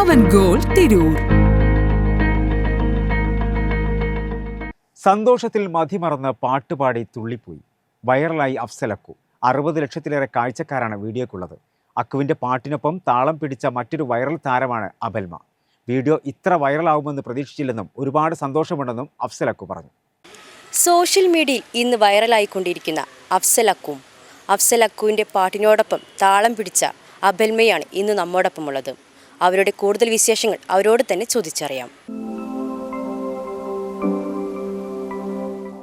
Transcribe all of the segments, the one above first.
പവൻ goal Tirur. സന്തോഷത്തിൽ മതിമറന്ന് പാട്ടുപാടി തുള്ളിപ്പോയി. വൈറലായി അഫ്സലക്കു അറുപത് ലക്ഷത്തിലേറെ കാഴ്ചക്കാരാണ് വീഡിയോക്കുള്ളത്. അക്കുവിന്റെ പാട്ടിനൊപ്പം താളം പിടിച്ച മറ്റൊരു വൈറൽ താരമാണ് അബൽമ വീഡിയോ ഇത്ര വൈറലാവുമെന്ന് പ്രതീക്ഷിച്ചില്ലെന്നും ഒരുപാട് സന്തോഷമുണ്ടെന്നും അഫ്സലക്കു പറഞ്ഞു. സോഷ്യൽ മീഡിയയിൽ ഇന്ന് വൈറലായിക്കൊണ്ടിരിക്കുന്ന അഫ്സലക്കും അഫ്സലക്കുവിന്റെ പാട്ടിനോടൊപ്പം താളം പിടിച്ച അബൽമയാണ് ഇന്ന് നമ്മോടൊപ്പമുള്ളത്. അവരുടെ കൂടുതൽ വിശേഷങ്ങൾ അവരോട് തന്നെ ചോദിച്ചറിയാം.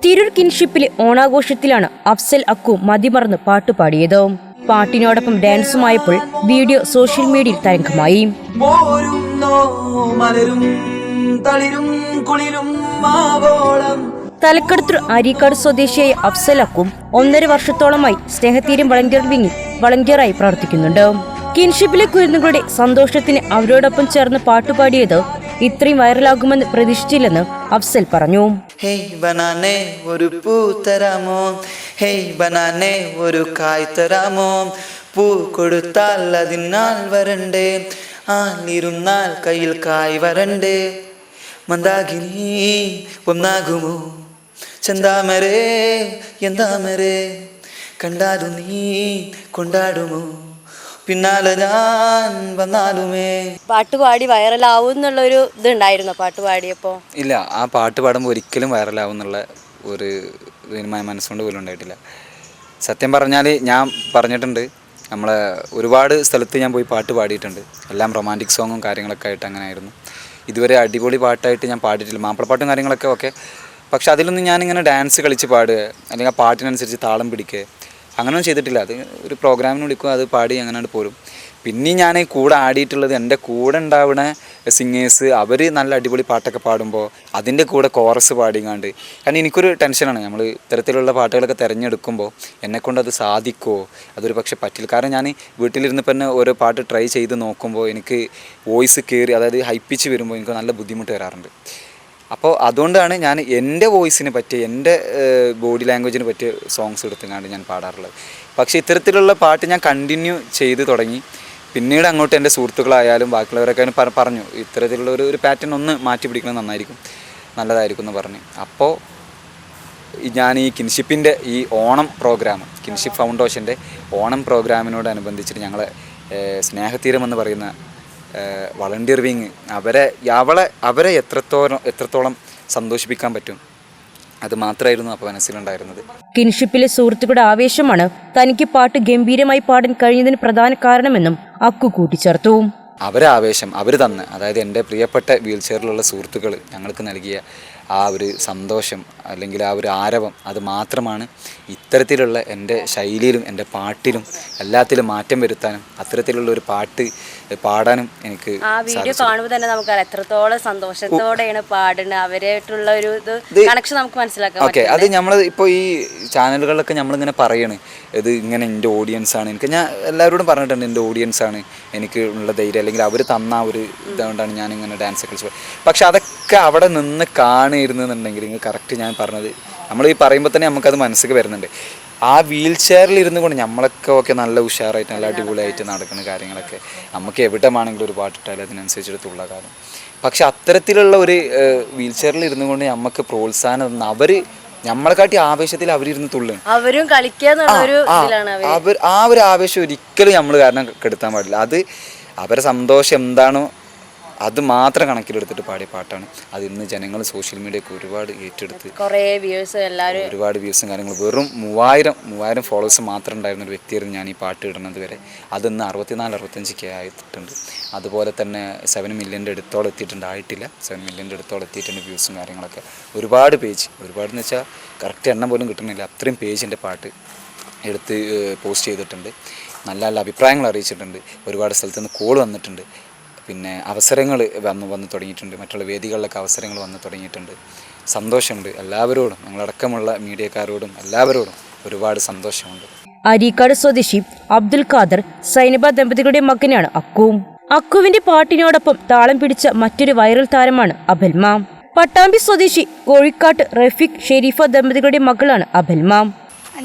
തിരൂർ കിൻഷിപ്പിലെ ഓണാഘോഷത്തിലാണ് അഫ്സൽ അക്കു മതിമറന്ന് പാട്ടുപാടിയത് പാട്ടിനോടൊപ്പം ഡാൻസുമായപ്പോൾ വീഡിയോ സോഷ്യൽ മീഡിയയിൽ തരംഗമായി. തലക്കടുത്തു മലരും തളിരും കുളിരും മാവോളം തലക്കടത്തൂർ അരീക്കാട് സ്വദേശിയായ അഫ്സൽ അക്കും ഒന്നര വർഷത്തോളമായി സ്നേഹതീരം വളണ്ടിയർ വിങ്ങിൽ വളണ്ടിയറായി പ്രവർത്തിക്കുന്നുണ്ട്. കിൻഷിപ്പിലെ കുരുന്നുകളുടെ സന്തോഷത്തിന് അവരോടൊപ്പം ചേർന്ന് പാട്ടുപാടിയത് ഇത്രയും വൈറലാകുമെന്ന് പ്രതീക്ഷിച്ചില്ലെന്ന് അഫ്സൽ പറഞ്ഞു. ഹേയ് ബനാനെ ഒരു പൂ തരാമോ? ഹേയ് ബനാനെ ഒരു കായ് തരാമോ? പൂ കൊടുത്താൽ അതിനാൽ വരണ്ടേ? ആലിരുന്നാൽ കയ്യിൽ കായ് വരണ്ടേ? മന്ദാകിനി ഒന്നാകുമോ? ചന്താമരേ എന്താമരേ? കണ്ടാലും നീ കൊണ്ടാടുമോ? പിന്നാലെ ഞാൻ വന്നാലുമേ. പാട്ടുപാടി വൈറലാവും എന്നുള്ളൊരു ഇതുണ്ടായിരുന്നോ? പാട്ട് പാടിയപ്പോ? ഇല്ല ആ പാട്ട് പാടുമ്പോൾ ഒരിക്കലും വൈറലാവും എന്നുള്ള ഒരു ഇതിന് മനസ്സുകൊണ്ട് പോലും ഉണ്ടായിട്ടില്ല. സത്യം പറഞ്ഞാൽ ഞാൻ പറഞ്ഞിട്ടുണ്ട് നമ്മളെ ഒരുപാട് സ്ഥലത്ത് ഞാൻ പോയി പാട്ട് പാടിയിട്ടുണ്ട്. എല്ലാം റൊമാന്റിക് സോങ്ങും കാര്യങ്ങളൊക്കെ ആയിട്ട് അങ്ങനെ ആയിരുന്നു ഇതുവരെ അടിപൊളി പാട്ടായിട്ട് ഞാൻ പാടിയിട്ടില്ല. മാപ്പിളപ്പാട്ടും കാര്യങ്ങളൊക്കെ ഓക്കെ. പക്ഷെ അതിലൊന്നും ഞാനിങ്ങനെ ഡാൻസ് കളിച്ച് പാടുക അല്ലെങ്കിൽ ആ പാട്ടിനനുസരിച്ച് താളം പിടിക്കുക അങ്ങനെയൊന്നും ചെയ്തിട്ടില്ല. അത് ഒരു പ്രോഗ്രാമിന് വിളിക്കും അത് പാടി അങ്ങനെ പോരും. പിന്നെ ഞാൻ കൂടെ ആടിയിട്ടുള്ളത് എന്റെ കൂടെ ഉണ്ടാവുന്ന സിംഗേഴ്സ് അവർ നല്ല അടിപൊളി പാട്ടൊക്കെ പാടുമ്പോൾ അതിന്റെ കൂടെ കോറസ് പാടിങ്ങാണ്ട്. കാരണം എനിക്കൊരു ടെൻഷനാണ് നമ്മൾ ഇത്തരത്തിലുള്ള പാട്ടുകളൊക്കെ തിരഞ്ഞെടുക്കുമ്പോൾ എന്നെക്കൊണ്ട് അത് സാധിക്കുമോ അതൊരു പക്ഷേ പറ്റില്ല. കാരണം ഞാൻ വീട്ടിലിരുന്നപ്പോൾ തന്നെ ഓരോ പാട്ട് ട്രൈ ചെയ്ത് നോക്കുമ്പോൾ എനിക്ക് വോയിസ് കയറി അതായത് ഹൈപ്പിച്ച് വരുമ്പോൾ എനിക്ക് നല്ല ബുദ്ധിമുട്ട് വരാറുണ്ട്. അപ്പോൾ അതുകൊണ്ടാണ് ഞാൻ എന്റെ വോയിസിന് പറ്റിയ എന്റെ ബോഡി ലാംഗ്വേജിന് പറ്റിയ സോങ്സ് എടുത്തുകൊണ്ട് ഞാൻ പാടാറുള്ളത്. പക്ഷേ ഇത്തരത്തിലുള്ള പാട്ട് ഞാൻ കണ്ടിന്യൂ ചെയ്ത് തുടങ്ങി. പിന്നീട് അങ്ങോട്ട് എന്റെ സുഹൃത്തുക്കളായാലും ബാക്കിയുള്ളവരൊക്കെ പറഞ്ഞു ഇത്തരത്തിലുള്ള ഒരു ഒരു പാറ്റേൺ ഒന്ന് മാറ്റി പിടിക്കുന്നത് നന്നായിരിക്കും നല്ലതായിരിക്കും എന്ന് പറഞ്ഞു. അപ്പോൾ ഞാൻ ഈ കിൻഷിപ്പിന്റെ ഈ ഓണം പ്രോഗ്രാം കിൻഷിപ്പ് ഫൗണ്ടേഷന്റെ ഓണം പ്രോഗ്രാമിനോടനുബന്ധിച്ചിട്ട് ഞങ്ങളെ സ്നേഹതീരം എന്ന് പറയുന്ന വളണ്ടിയർ വിങ് അവരെ അവളെ അവരെ എത്രത്തോളം എത്രത്തോളം സന്തോഷിപ്പിക്കാൻ പറ്റും? അത് മാത്രമായിരുന്നു അപ്പോൾ മനസ്സിലുണ്ടായിരുന്നത്. കിൻഷിപ്പിലെ സുഹൃത്തുക്കളുടെ ആവേശമാണ് തനിക്ക് പാട്ട് ഗംഭീരമായി പാടാൻ കഴിഞ്ഞതിന് പ്രധാന കാരണമെന്നും അക്കു കൂട്ടിച്ചേർത്തു. അവരെ ആവേശം അവർ തന്ന്. അതായത് എന്റെ പ്രിയപ്പെട്ട വീൽ ചെയറിലുള്ള സുഹൃത്തുക്കൾ ഞങ്ങൾക്ക് നൽകിയ ആ ഒരു സന്തോഷം അല്ലെങ്കിൽ ആ ഒരു ആരവം അത് മാത്രമാണ് ഇത്തരത്തിലുള്ള എന്റെ ശൈലിയിലും എന്റെ പാട്ടിലും എല്ലാത്തിലും മാറ്റം വരുത്താനും അത്തരത്തിലുള്ള ഒരു പാട്ട് പാടാനും എനിക്ക് ആ വീഡിയോ കാണുമ്പോൾ തന്നെ നമുക്കറിയാം. എത്രത്തോളം സന്തോഷത്തോടെയാണ് പാടുന്നത്. അവരായിട്ടുള്ള ഒരു ഇത് കണക്ഷൻ നമുക്ക് മനസ്സിലാക്കാൻ ഓക്കെ അത് നമ്മൾ ഇപ്പോൾ ഈ ചാനലുകളിലൊക്കെ നമ്മളിങ്ങനെ പറയണ് ഇത് ഇങ്ങനെ എന്റെ ഓഡിയൻസ് ആണ്. എനിക്ക് ഞാൻ എല്ലാവരോടും പറഞ്ഞിട്ടുണ്ട് എന്റെ ഓഡിയൻസ് ആണ് എനിക്ക് ഉള്ള ധൈര്യം അല്ലെങ്കിൽ അവർ തന്ന ഒരു ഇതുകൊണ്ടാണ് ഞാൻ ഇങ്ങനെ ഡാൻസ് കളിച്ചത്. പക്ഷെ അതൊക്കെ അവിടെ നിന്ന് കാണിയിരുന്നുണ്ടെങ്കിൽ നിങ്ങൾ കറക്റ്റ് ഞാൻ പറഞ്ഞത്. നമ്മൾ ഈ പറയുമ്പോൾ തന്നെ നമുക്കത് മനസ്സിൽ വരുന്നുണ്ട്. ആ വീൽ ചെയറിൽ ഇരുന്ന് കൊണ്ട് നമ്മളൊക്കെ ഒക്കെ നല്ല ഉഷാറായിട്ട് നല്ല അടിപൊളിയായിട്ട് നടക്കുന്ന കാര്യങ്ങളൊക്കെ നമുക്ക് എവിടെ വേണമെങ്കിലും ഒരു പാട്ടിട്ടാലും അതിനനുസരിച്ചിടത്തുള്ള കാര്യം പക്ഷെ അത്തരത്തിലുള്ള ഒരു വീൽ ചെയറിൽ ഇരുന്നു കൊണ്ട് നമുക്ക് പ്രോത്സാഹനം അവർ അവർ നമ്മളെക്കാട്ടി ആവേശത്തിൽ അവരിരുന്ന് തുള്ളും. അവരും കളിക്കുക ആ ഒരു ആവേശം ഒരിക്കലും നമ്മൾ കാരണം കെടുത്താൻ പാടില്ല. അത് അവരെ സന്തോഷം എന്താണോ അത് മാത്രം കണക്കിലെടുത്തിട്ട് പാടിയ പാട്ടാണ്. അത് ഇന്ന് ജനങ്ങൾ സോഷ്യൽ മീഡിയക്ക് ഒരുപാട് ഏറ്റെടുത്ത് കുറേ വ്യൂസ് എല്ലാവരും ഒരുപാട് വ്യൂസും കാര്യങ്ങളും. വെറും മൂവായിരം മൂവായിരം ഫോളോവേഴ്സ് മാത്രം ഉണ്ടായിരുന്ന ഒരു വ്യക്തിയായിരുന്നു ഞാൻ ഈ പാട്ട് ഇടുന്നത് വരെ. അതിന്ന് അറുപത്തിനാല് അറുപത്തഞ്ച് കെ ആയിട്ടുണ്ട്. അതുപോലെ തന്നെ സെവൻ മില്യന്റെ അടുത്തോളം എത്തിയിട്ടുണ്ട്. ആയിട്ടില്ല. സെവൻ മില്യന്റെ അടുത്തോളം എത്തിയിട്ടുണ്ട് വ്യൂസും കാര്യങ്ങളൊക്കെ. ഒരുപാട് പേജ്. ഒരുപാട് എന്ന് വെച്ചാൽ കറക്റ്റ് എണ്ണം പോലും കിട്ടുന്നില്ല. അത്രയും പേജിന്റെ പാട്ട് എടുത്ത് പോസ്റ്റ് ചെയ്തിട്ടുണ്ട്. നല്ല നല്ല അഭിപ്രായങ്ങൾ അറിയിച്ചിട്ടുണ്ട്. ഒരുപാട് സ്ഥലത്ത് നിന്ന് കോൾ വന്നിട്ടുണ്ട്. പിന്നെ അവസരങ്ങൾ വന്ന് വന്ന് തുടങ്ങിയിട്ടുണ്ട്. മറ്റുള്ള വേദികളിലൊക്കെ അവസരങ്ങൾ വന്ന് തുടങ്ങിയിട്ടുണ്ട്. സന്തോഷമുണ്ട്. എല്ലാവരോടും ഞങ്ങളടക്കമുള്ള മീഡിയക്കാരോടും എല്ലാവരോടും ഒരുപാട് സന്തോഷമുണ്ട്. അരീക്കാട് സ്വദേശി അബ്ദുൽ ഖാദർ സൈനബ ദമ്പതികളുടെ മകനാണ് അക്കുവും അക്കുവിന്റെ പാട്ടിനോടൊപ്പം താളം പിടിച്ച മറ്റൊരു വൈറൽ താരമാണ് അബൽമാം. പട്ടാമ്പി സ്വദേശി കോഴിക്കാട്ട് റഫീഖ് ഷെരീഫ ദമ്പതികളുടെ മകളാണ് അബൽമ.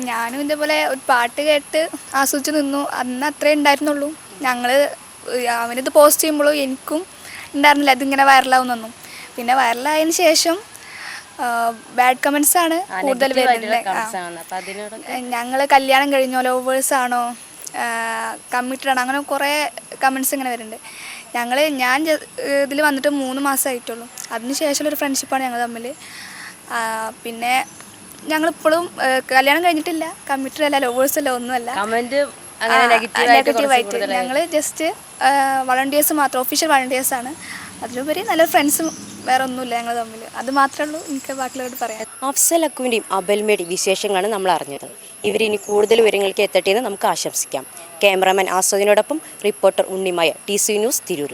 ഞാനും ഇതേപോലെ ഒരു പാട്ട് കേട്ട് ആസ്വദിച്ച് നിന്നു. അന്ന് അത്രേ ഉണ്ടായിരുന്നുള്ളൂ. ഞങ്ങൾ അവനിത് പോസ്റ്റ് ചെയ്യുമ്പോഴും എനിക്കും ഉണ്ടായിരുന്നില്ല. അതിങ്ങനെ വൈറലാവുന്നൊന്നും പിന്നെ വൈറലായതിന് ശേഷം ബാഡ് കമൻസ് ആണ് കൂടുതൽ വരുന്നത്. ഞങ്ങൾ കല്യാണം കഴിഞ്ഞോ ലവേഴ്സ് ആണോ കമ്മിറ്റഡ് ആണോ അങ്ങനെ കുറേ കമൻസ് ഇങ്ങനെ വരുന്നുണ്ട്. ഞങ്ങൾ ഞാൻ ഇതിൽ വന്നിട്ട് മൂന്ന് മാസമായിട്ടുള്ളൂ അതിന് ശേഷമുള്ള ഒരു ഫ്രണ്ട്ഷിപ്പാണ് ഞങ്ങൾ തമ്മിൽ പിന്നെ ഞങ്ങളിപ്പോഴും കല്യാണം കഴിഞ്ഞിട്ടില്ല. കമ്മിറ്റഡ് അല്ല ലവേഴ്സ് അല്ല ഒന്നുമല്ല. കമന്റ് നെഗറ്റീവായിട്ട് ഞങ്ങൾ ജസ്റ്റ് വളണ്ടിയേഴ്സ് മാത്രം ഒഫീഷ്യൽ വളണ്ടിയേഴ്സ് ആണ്. അതിലുപരി നല്ല ഫ്രണ്ട്സും വേറെ ഒന്നുമില്ല ഞങ്ങൾ തമ്മിൽ അത് മാത്രമേ ഉള്ളൂ എനിക്ക് ബാക്കിയുള്ളവരോട് പറയാം അഫ്സൽ അക്കുവിന്റെയും അബൽമയുടെയും വിശേഷങ്ങളാണ് നമ്മൾ അറിഞ്ഞത്. ഇവരിനി കൂടുതൽ വിവരങ്ങൾക്ക് എത്തട്ടെ എന്ന് നമുക്ക് ആശംസിക്കാം. Cameraman ആസ്വദിനോടൊപ്പം reporter Unnimaya T C news Tirur.